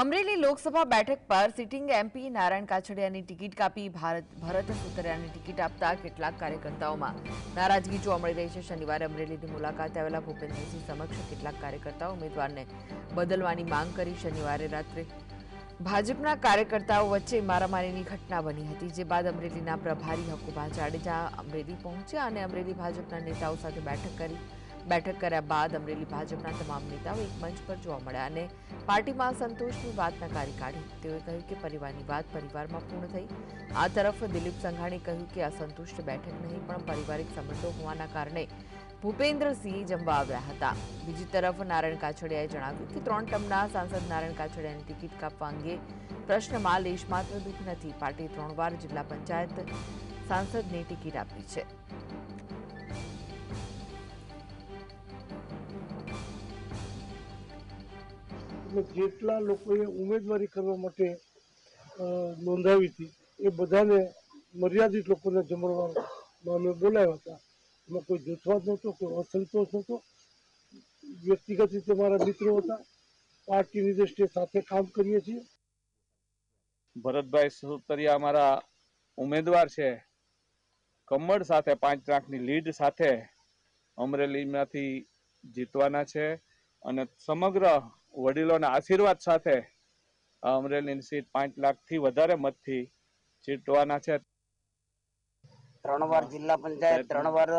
અમરેલી લોકસભા બેઠક પર sitting MP Narayan કાછડિયાની ટિકિટ કાપી ભારત ભરત સુતરિયાની ટિકિટ આપતા કેટલાક કાર્યકર્તાઓમાં નારાજગી જોવા મળી રહી છે. શનિવારે અમરેલીની મુલાકાતે આવેલા ભૂપેન્દ્રસિંહ સમક્ષ કેટલાક કાર્યકર્તાઓ ઉમેદવારને બદલવાની માંગ કરી શનિવારે રાત્રે. ભાજપના કાર્યકર્તાઓ વચ્ચે મારામારીની ઘટના બની હતી, જે બાદ અમરેલીના પ્રભારી હકુભા જાડેજા અમરેલી પહોંચ્યા અને અમરેલી ભાજપના નેતાઓ સાથે બેઠક કરી. બેઠક કર્યા બાદ અમરેલી ભાજપના તમામ નેતાઓ એક મંચ પર જોવા મળ્યા અને પાર્ટીમાં સંતોષની વાત નકારી કાઢી. તેઓએ કહ્યું કે પરિવારની વાત પરિવારમાં પૂર્ણ થઈ. આ તરફ દિલીપ સંઘાણી કહ્યું કે અસંતુષ્ટ બેઠક નહીં, પણ પારિવારિક સંબંધો હોવાના કારણે ભૂપેન્દ્રસિંહ જમવા આવ્યા હતા. બીજી તરફ નારાયણ કાછડિયાએ જણાવ્યું કે ત્રણ ટર્મના સાંસદ નારાયણ કાછડિયાની ટિકિટ કાપવા અંગે પ્રશ્નમાં લેશ માત્ર દુઃખ નથી. પાર્ટી ત્રણ વાર જિલ્લા પંચાયત સાંસદની ટિકિટ આપી છે. એટલે જેટલા લોકોએ ઉમેદવારી કરવા માટે નોંધાવી હતી, એ બધાને મર્યાદિત લોકોને જમણવારમાં અમે બોલાવ્યા હતા. એમાં કોઈ જૂથવાદ નહોતો, કોઈ અસંતોષ નહોતો. વ્યક્તિગત રીતે મારા મિત્રો હતા. પાર્ટીની દ્રષ્ટિએ સાથે કામ કરીએ છીએ. ભરતભાઈ સુતરિયા અમારા ઉમેદવાર છે. કમળ સાથે પાંચ લાખની લીડ સાથે અમરેલીમાંથી જીતવાના છે અને સમગ્ર વડીલોના આશીર્વાદ સાથે અમરેલીની સીટ પાંચ લાખથી વધારે મતથી જીતવાના છે. ત્રણ વાર જિલ્લા પંચાયત ત્રણ વાર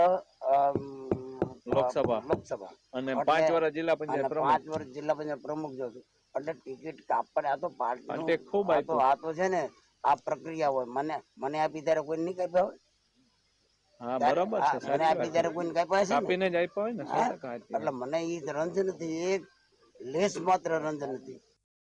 લોકસભા. લોકસભા. અને પાંચ વર્ષ જિલ્લા પંચાયત પાંચ વર્ષ જિલ્લા પંચાયત પ્રમુખ જો એટલે ટિકિટ કાપડ આ તો પાર્ટી ખૂબ આ તો છે ને આ પ્રક્રિયા હોય. મને મને આપી ત્યારે કોઈ નહીં કાપ્યા હોય? હા બરોબર છે. મને આપી ત્યારે છે. કાપ્યા હશે ને? કાપીને જ આપ્યા હોય ને એટલે મને એ રંજ નથી એક લેશ માત્ર રંજ નથી